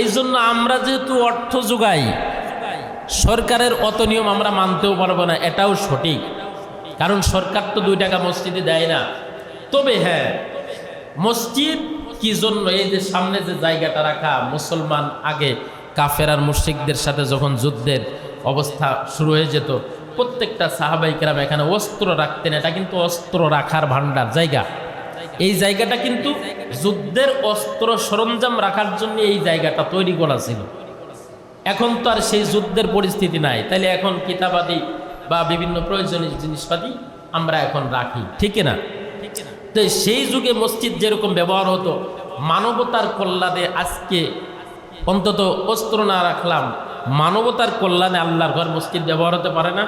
এই জন্য আমরা যেহেতু অর্থ যোগাই, সরকারের অত নিয়ম আমরা মানতেও পারব না, এটাও সঠিক। কারণ সরকার তো দুই টাকা মসজিদে দেয় না। তবে হ্যাঁ মসজিদ কি জন্য এই যে সামনে যে জায়গাটা রাখা, মুসলমান আগে কাফের আর মুশ্রিকদের সাথে যখন যুদ্ধের অবস্থা শুরু হয়ে যেত, প্রত্যেকটা সাহাবাইকেরাম এখানে অস্ত্র রাখতেন, এটা কিন্তু অস্ত্র রাখার ভান্ডার জায়গা। এই জায়গাটা কিন্তু যুদ্ধের অস্ত্র সরঞ্জাম রাখার জন্য এই জায়গাটা তৈরি করা ছিল। এখন তো আর সেই যুদ্ধের পরিস্থিতি নাই। তাইলে এখন কিতাবাদি বা বিভিন্ন প্রয়োজনীয় জিনিসপাতি আমরা এখন রাখি, ঠিক না? তো সেই যুগে মসজিদ যেরকম ব্যবহার হতো, মানবতার কল্যাণে আজকে অন্তত অস্ত্র না রাখলাম, মানবতার কল্যাণে আল্লাহর ঘর মসজিদ ব্যবহার হতে পারে না।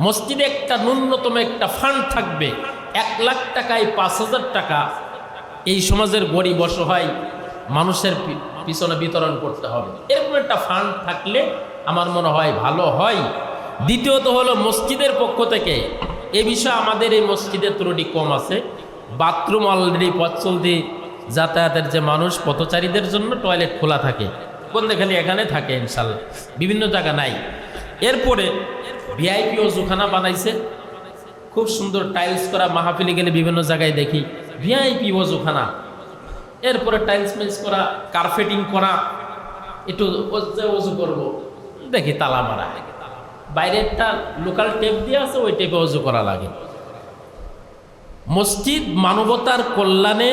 মসজিদে একটা ন্যূনতম একটা ফান্ড থাকবে। এক লাখ টাকায় পাঁচ হাজার টাকা এই সমাজের গরিব অসহায় মানুষের পিছনে বিতরণ করতে হবে। এরকম একটা ফান্ড থাকলে আমার মনে হয় ভালো হয়। দ্বিতীয়ত হলো মসজিদের পক্ষ থেকে, এ বিষয়ে আমাদের এই মসজিদের ত্রুটি কম আছে। বাথরুম অলরেডি পথ চলতি যাতায়াতের যে মানুষ, পথচারীদের জন্য টয়লেট খোলা থাকে। কোন খালি এখানে থাকে ইনশাল্লাহ। বিভিন্ন জায়গা নাই। এরপরে ভিআইপি জুখানা বানাইছে। খুব সুন্দর টাইলস করা মাহফিলে গেলে বিভিন্ন জায়গায় দেখি। ভিআইপি ওজুখানা এরপরে টাইলস মেলস করা কার্পেটিং করা, একটু ওজে করব। দেখি তালা মারা। বাইরেরটা লোকাল টেপ দিয়ে আছে, ওই টেপে ওজু করা লাগে। মসজিদ মানবতার কল্যাণে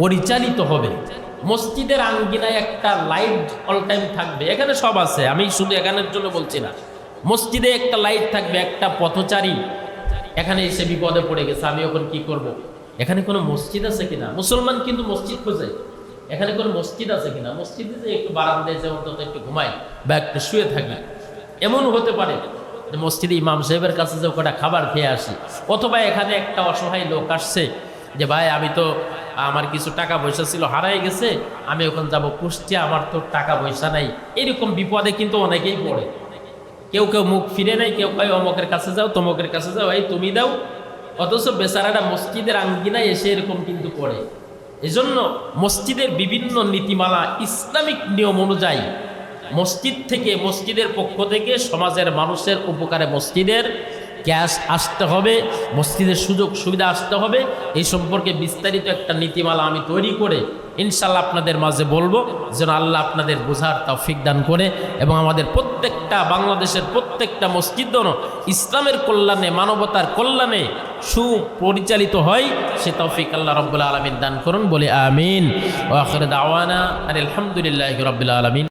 পরিচালিত হবে। মসজিদের আঙ্গিনায় একটা লাইট অল টাইম থাকবে। এখানে সব আছে, আমি শুধু এখানের জন্য বলছি না। মসজিদে একটা লাইট থাকবে, একটা পথচারী এখানে এসে বিপদে পড়ে গেছে, আমি এখন কি করব। এখানে কোনো মসজিদ আছে কিনা? মুসলমান কিন্তু মসজিদ খোঁজে। এখানে কোনো মসজিদ আছে কিনা? মসজিদে যে একটু বারান্দায় যে অন্তত একটু ঘুমাই বা একটু শুয়ে থাকি। এমন হতে পারে মসজিদে ইমাম সাহেবের কাছে যে কটা খাবার খেয়ে আসি, অথবা এখানে একটা অসহায় লোক আসছে যে, ভাই, আমি তো, আমার কিছু টাকা পয়সা ছিল হারাই গেছে, আমি ওখানে যাব কুষ্টিয়া, আমার তো টাকা পয়সা নাই। এরকম বিপদে কিন্তু অনেকেই পড়ে। কেউ কেউ মুখ ফিরে নেয় কেউ কেউ অমকের কাছে যাও, তমকের কাছে যাও, এই তুমি দাও। অথচ বেচারাটা মসজিদের আঙ্গিনায় এসে এরকম কিন্তু করে। এজন্য মসজিদের বিভিন্ন নীতিমালা, ইসলামিক নিয়ম অনুযায়ী মসজিদ থেকে, মসজিদের পক্ষ থেকে সমাজের মানুষের উপকারে মসজিদের ক্যাশ আসতে হবে, মসজিদের সুযোগ সুবিধা আসতে হবে। এই সম্পর্কে বিস্তারিত একটা নীতিমালা আমি তৈরি করে ইনশাল্লাহ আপনাদের মাঝে বলব যেন আল্লাহ আপনাদের বোঝার তৌফিক দান করে এবং আমাদের প্রত্যেকটা বাংলাদেশের প্রত্যেকটা মসজিদ যেন ইসলামের কল্যাণে, মানবতার কল্যাণে সুপরিচালিত হয়, সে তৌফিক আল্লাহ রব্বুল্লা আলমিন দান করুন, বলে আমিন। দাওয়ানা আর আলহামদুলিল্লাহ রবিল্লা আলমিন।